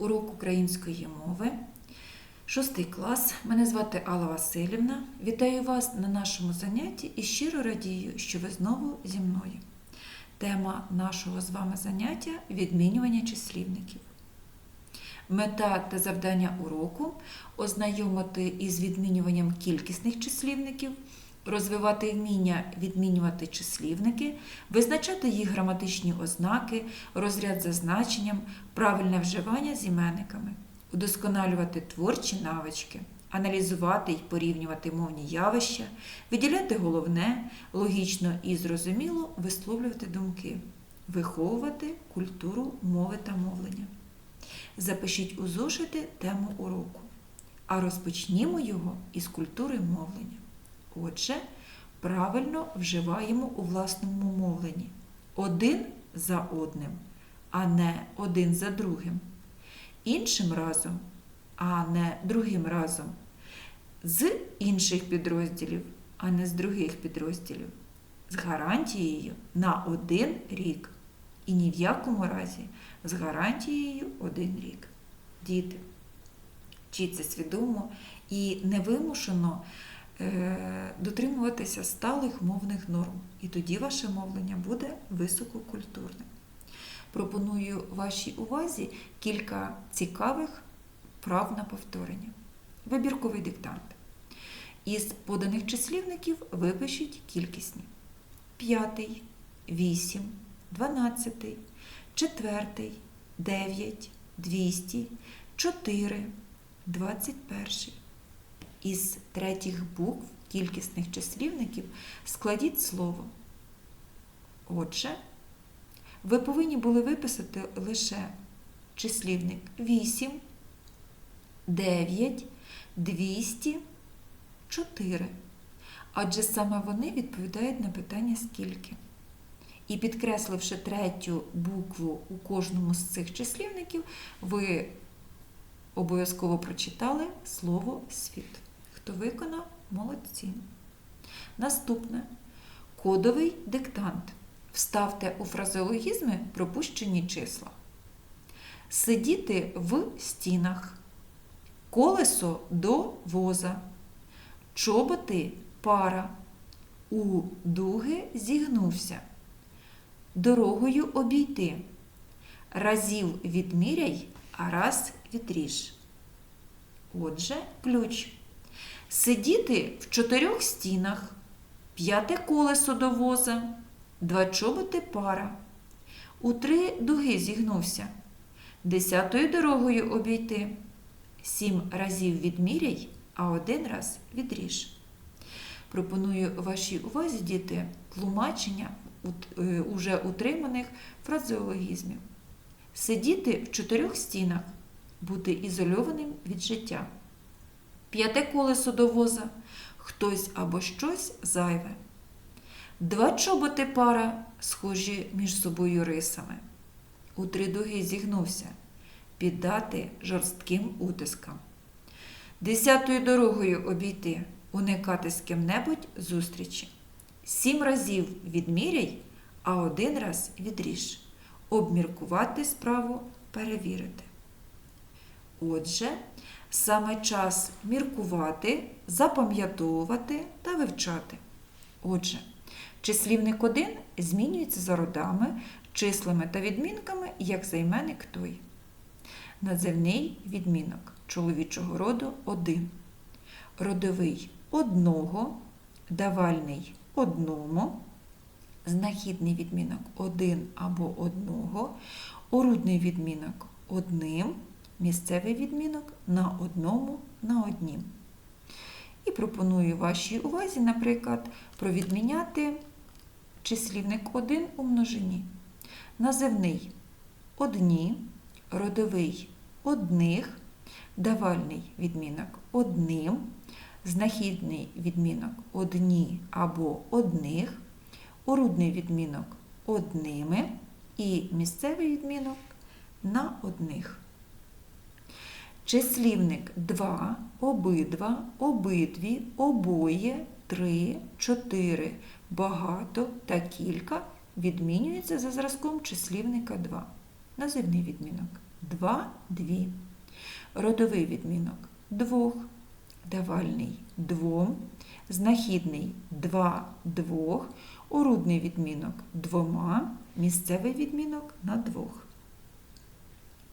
урок української мови. Шостий клас. Мене звати Алла Васильівна. Вітаю вас на нашому занятті і щиро радію, що ви знову зі мною. Тема нашого з вами заняття відмінювання числівників. Мета та завдання уроку ознайомити із відмінюванням кількісних числівників, розвивати вміння відмінювати числівники, визначати їх граматичні ознаки, розряд за значенням, правильне вживання з іменниками, удосконалювати творчі навички, аналізувати й порівнювати мовні явища, виділяти головне, логічно і зрозуміло висловлювати думки, виховувати культуру мови та мовлення. Запишіть у зошити тему уроку, а розпочнімо його із культури мовлення. Отже, правильно вживаємо у власному мовленні один за одним, а не один за другим. Іншим разом, а не другим разом. З інших підрозділів, а не з других підрозділів. З гарантією на один рік. І ні в якому разі з гарантією один рік. Діти, вчіться свідомо і невимушено дотримуватися сталих мовних норм. І тоді ваше мовлення буде висококультурним. Пропоную вашій увазі кілька цікавих прав на повторення. Вибірковий диктант. Із поданих числівників випишіть кількісні. П'ятий, вісім, дванадцятий, четвертий, дев'ять, двісті, чотири, двадцять перший. Із третіх букв кількісних числівників складіть слово. Отже, ви повинні були виписати лише числівник 8, 9, 200, 4. Адже саме вони відповідають на питання скільки. І підкресливши третю букву у кожному з цих числівників, ви обов'язково прочитали слово світ. Хто виконав, молодці. Наступне кодовий диктант. Вставте у фразеологізми пропущені числа. Сидіти в стінах. Колесо до воза. Чоботи пара. У дуги зігнувся. Дорогою обійти. Разів відміряй, а раз відріж. Отже, ключ. Сидіти в чотирьох стінах. П'яте колесо до воза. Два чоботи пара. У три дуги зігнувся. Десятою дорогою обійти. Сім разів відміряй, а один раз відріж. Пропоную вашій увазі, діти, тлумачення е, уже утриманих фразеологізмів. Сидіти в чотирьох стінах, бути ізольованим від життя. П'яте колесо до воза, хтось або щось зайве. Два чоботи пара, схожі між собою рисами. У три дуги зігнувся, піддати жорстким утискам. Десятою дорогою обійти, уникати з ким-небудь зустрічі. Сім разів відміряй, а один раз відріж. Обміркувати справу перевірити. Отже, саме час міркувати, запам'ятовувати та вивчати. Отже, числівник 1 змінюється за родами, числами та відмінками як займенник той. Називний відмінок чоловічого роду 1. Родовий одного, давальний одному, знахідний відмінок один або одного, орудний відмінок одним, місцевий відмінок на одному на однім. І пропоную вашій увазі, наприклад, провідміняти числівник 1 у множині. Називний одні, родовий одних, давальний відмінок одним, знахідний відмінок одні або одних, орудний відмінок одними і місцевий відмінок на одних. Числівник 2, обидва, обидві, обоє, три, чотири, багато та кілька відмінюється за зразком числівника 2. Називний відмінок. два, дві. Родовий відмінок двох, давальний двом, знахідний два, двох, урудний відмінок двома, місцевий відмінок на двох.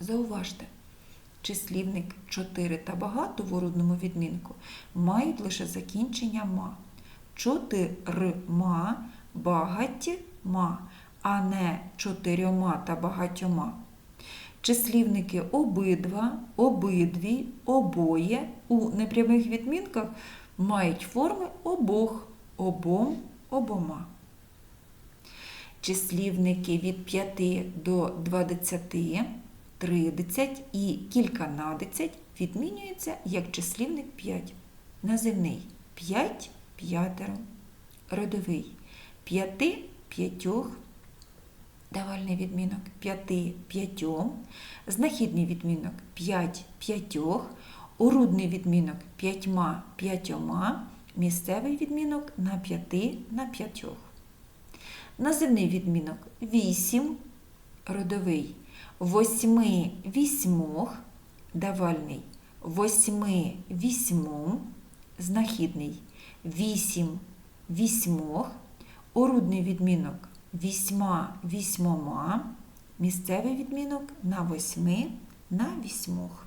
Зауважте, числівник 4 та багато в урудному відмінку мають лише закінчення ма. Чотирма багатьма, а не чотирьома та багатьома. Числівники обидва, обидві, обоє у непрямих відмінках мають форми обох, обом, обома. Числівники від 5 до 20, 30 і кільканадесять відмінюються як числівник 5. Називний 5 п'ятеро, родовий 5 п'ятьох, давальний відмінок 5 п'ятьом, знахідний відмінок 5 п'ятьох, урудний відмінок 5 п'ятьома, місцевий відмінок на 5 на п'ятьох. Називний відмінок 8, родовий, 8 вісьмох, давальний, 8 вісьмом, знахідний 8 вісьмох, орудний відмінок вісьма вісьмома, місцевий відмінок на восьми на вісьмох.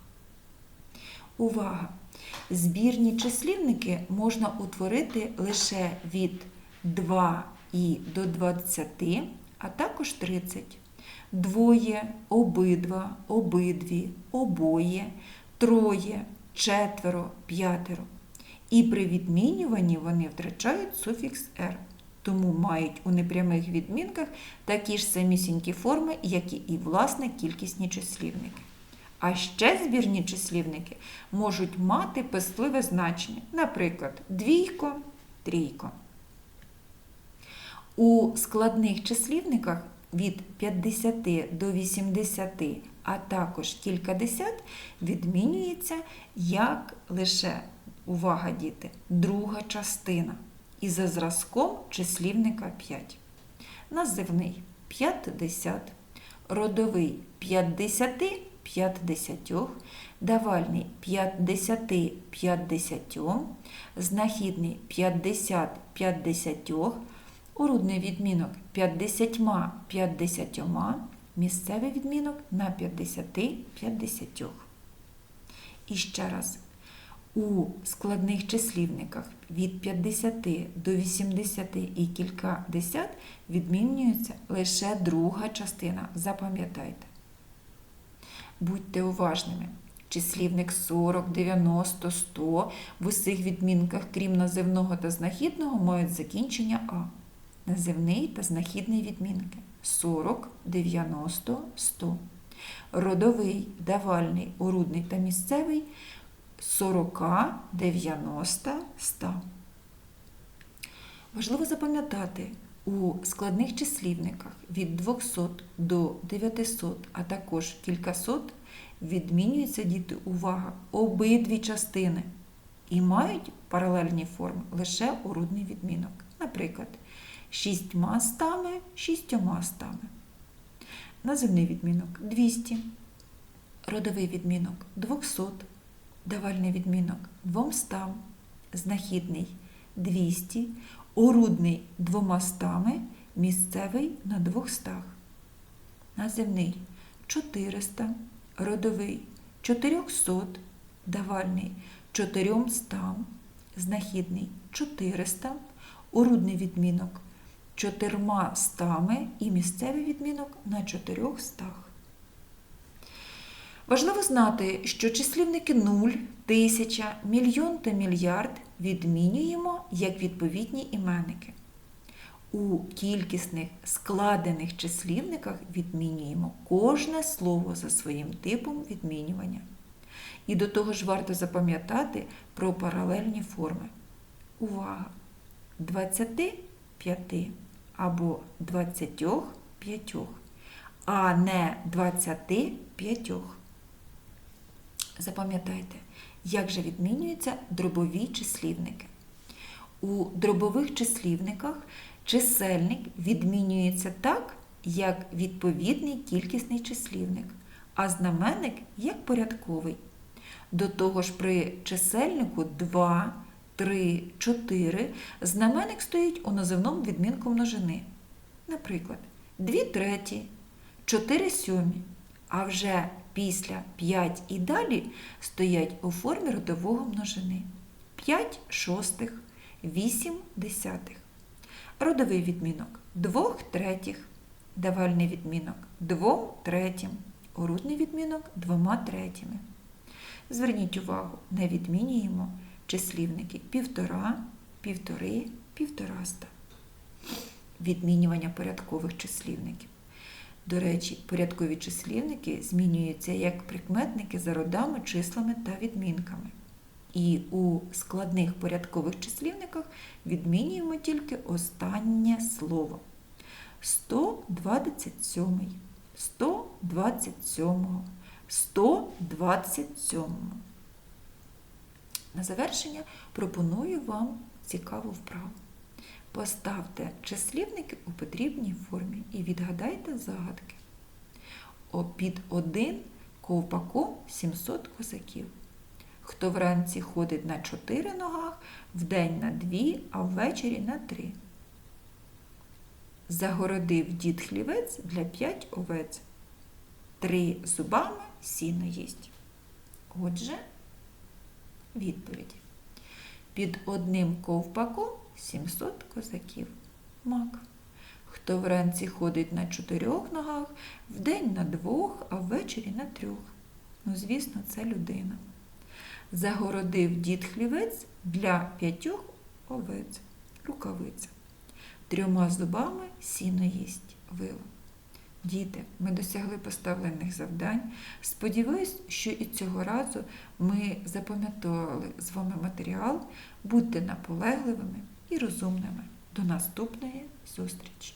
Увага! Збірні числівники можна утворити лише від 2 і до 20, а також 30. Двоє, обидва, обидві, обоє, троє, четверо, п'ятеро. І при відмінюванні вони втрачають суфікс «р», тому мають у непрямих відмінках такі ж самісінькі форми, як і власне кількісні числівники. А ще збірні числівники можуть мати пестливе значення, наприклад, двійко, трійко. У складних числівниках від 50 до 80, а також кількадесят відмінюється як лише увага, діти, друга частина. І за зразком числівника 5. Називний 50, родовий 50, 50, давальний 50, 50, знахідний 50, 50, урудний відмінок 50, 50, місцевий відмінок на 50, 50. І ще раз. У складних числівниках від 50 до 80 і кілька десят відмінюється лише друга частина. Запам'ятайте. Будьте уважними. Числівник 40, 90, 100 в усіх відмінках, крім називного та знахідного, мають закінчення А. Називний та знахідний відмінки 40, 90, 100. Родовий, давальний, урудний та місцевий 40, 90, 100. Важливо запам'ятати, у складних числівниках від 200 до 900, а також кількасот відмінюються діти увага обидві частини і мають паралельні форми лише урудний відмінок. Наприклад, шістьма стами, шістьома стами. Називний відмінок 200, родовий відмінок 200 давальний відмінок двомстам, знахідний 200, орудний двомастами, місцевий на двохстах. Наземний 400, родовий 400, давальний 400, знахідний 400, орудний відмінок чотирма стами і місцевий відмінок на чотирьох стах. Важливо знати, що числівники 0, тисяча, мільйон та мільярд відмінюємо як відповідні іменники. У кількісних складених числівниках відмінюємо кожне слово за своїм типом відмінювання. І до того ж варто запам'ятати про паралельні форми. Увага! 25 або 25, а не 25. Запам'ятайте, як же відмінюються дробові числівники. У дробових числівниках чисельник відмінюється так, як відповідний кількісний числівник, а знаменник як порядковий. До того ж, при чисельнику 2, 3, 4 знаменник стоїть у називному відмінку множини. Наприклад, 2 треті, 4 сьомі, а вже після 5 і далі стоять у формі родового множини. 5 шостих, 8 десятих. Родовий відмінок 2 третіх, давальний відмінок 2 третім, урудний відмінок 2 третіми. Зверніть увагу, не відмінюємо числівники півтора, півтори, півтораста. Відмінювання порядкових числівників. До речі, порядкові числівники змінюються як прикметники за родами, числами та відмінками. І у складних порядкових числівниках відмінюємо тільки останнє слово. 127, 127, 127. На завершення пропоную вам цікаву вправу. Поставте числівники у потрібній формі і відгадайте загадки. О, Під один ковпаком 700 козаків. Хто вранці ходить на чотири ногах, вдень на дві, а ввечері на три. Загородив дід хлівець для п'ять овець. Три зубами сіно їсть. Отже, відповіді. Під одним ковпаком 700 козаків. Мак. Хто вранці ходить на чотирьох ногах, вдень на двох, а ввечері на трьох. Ну, звісно, це людина. Загородив дід хлівець для п'ятьох овець. Рукавиця. Трьома зубами сіно їсть вило. Діти, ми досягли поставлених завдань. Сподіваюсь, що і цього разу ми запам'ятовували з вами матеріал. Будьте наполегливими і розумними. До наступної зустрічі!